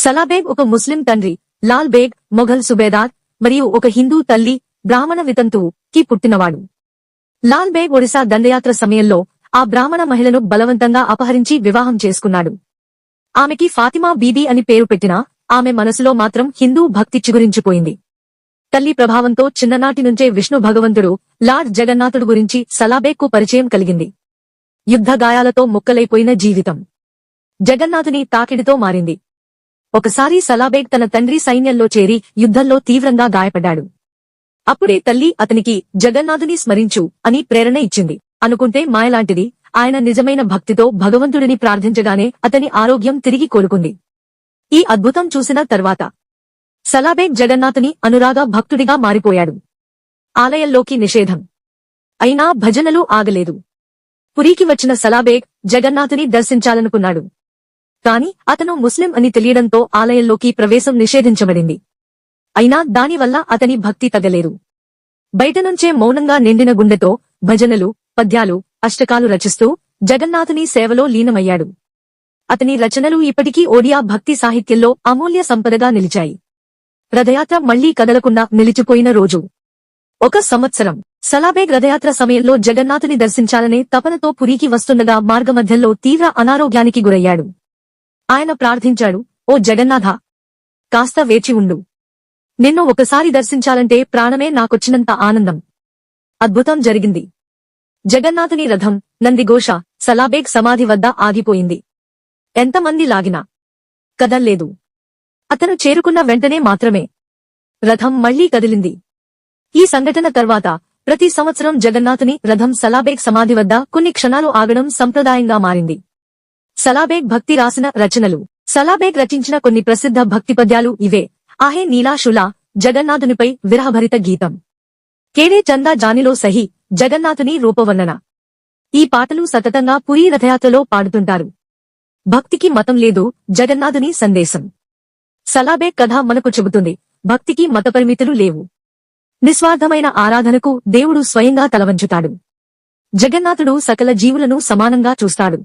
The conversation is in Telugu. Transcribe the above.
సలాబేగ్ ఒక ముస్లిం తండ్రి లాల్ బేగ్ మొఘల్ సుబేదార్ మరియు ఒక హిందూ తల్లి బ్రాహ్మణ వితంతువు కి పుట్టినవాడు. లాల్ బేగ్ ఒడిశా దండయాత్ర సమయంలో ఆ బ్రాహ్మణ మహిళను బలవంతంగా అపహరించి వివాహం చేసుకున్నాడు. ఆమెకి ఫాతిమా బీబీ అని పేరు పెట్టినా ఆమె మనసులో మాత్రం హిందూ భక్తి చిగురించిపోయింది. తల్లి ప్రభావంతో చిన్ననాటి నుంచే విష్ణు భగవంతుడు లార్డ్ జగన్నాథుడు గురించి సలాబేగ్కు పరిచయం కలిగింది. యుద్ధ గాయాలతో ముక్కలైపోయిన జీవితం. జగన్నాథుని తాకిడితో మారింది. ఒకసారి సలాబేగ్ తన తండ్రి సైన్యంలో చేరి యుద్ధంలో తీవ్రంగా గాయపడ్డాడు. అప్పుడే తల్లి అతనికి జగన్నాథుని స్మరించు అని ప్రేరణ ఇచ్చింది. అనుకుంటే మాయలాంటిది. ఆయన నిజమైన భక్తితో భగవంతుడిని ప్రార్థించగానే అతని ఆరోగ్యం తిరిగి కోలుకుంది. ఈ అద్భుతం చూసిన తర్వాత సలాబేగ్ జగన్నాథుని అనురాగ భక్తుడిగా మారిపోయాడు. ఆలయంలోకి నిషేధం. అయినా భజనలు ఆగలేదు. పురికి వచ్చిన సలాబేగ్ జగన్నాథుని దర్శించాలనుకున్నాడు. కాని అతను ముస్లిం అని తెలియడంతో ఆలయంలోకి ప్రవేశం నిషేధించబడింది. అయినా దానివల్ల అతని భక్తి తగలేదు బయటనుంచే మౌనంగా నిండిన గుండెతో భజనలు పద్యాలు అష్టకాలు రచిస్తూ జగన్నాథుని సేవలో లీనమయ్యాడు. అతని రచనలు ఇప్పటికీ ఓడియా భక్తి సాహిత్యంలో అమూల్య సంపదగా నిలిచాయి. రథయాత్ర మళ్ళీ కదలకుండా నిలిచిపోయిన రోజు. ఒక సంవత్సరం. సలాబేగ్ రథయాత్ర సమయంలో జగన్నాథుని దర్శించాలనే తపనతో పురికి వస్తుండగా మార్గమధ్యంలో తీవ్ర అనారోగ్యానికి గురయ్యాడు. ఆయన ప్రార్థించాడు ఓ జగన్నాథ కాస్త వేచి ఉండు. నిన్ను ఒకసారి దర్శించాలంటే ప్రాణమే నాకొచ్చినంత ఆనందం. అద్భుతం జరిగింది. జగన్నాథుని రథం నందిఘోష సలాబేగ్ సమాధి వద్ద ఆగిపోయింది. ఎంతమంది లాగినా కదల్లేదు. అతను చేరుకున్న వెంటనే మాత్రమే రథం మళ్ళీ కదిలింది. ఈ సంఘటన తర్వాత ప్రతి సంవత్సరం జగన్నాథుని రథం సలాబేగ్ సమాధి వద్ద కొన్ని క్షణాలు ఆగడం సంప్రదాయంగా మారింది. సలాబేగ్ భక్తి రాసిన రచనలు. సలాబేగ్ రచించిన కొన్ని ప్రసిద్ధ భక్తి పద్యాలు ఇవే. ఆహే నీలాశులా జగన్నాథునిపై విరహభరిత గీతం. కేడే చందా జానిలో సహి జగన్నాథుని రూపవర్ణన. ఈ పాటలు సతతంగా పురీ రథయాత్రలో పాడుతుంటారు. భక్తికి మతం లేదు జగన్నాథుని సందేశం. సలాబేగ్ కథ మనకు చెబుతుంది భక్తికి మతపరిమితులు లేవు. నిస్వార్థమైన ఆరాధనకు దేవుడు స్వయంగా తలవంచుతాడు. జగన్నాథుడు సకల జీవులను సమానంగా చూస్తాడు.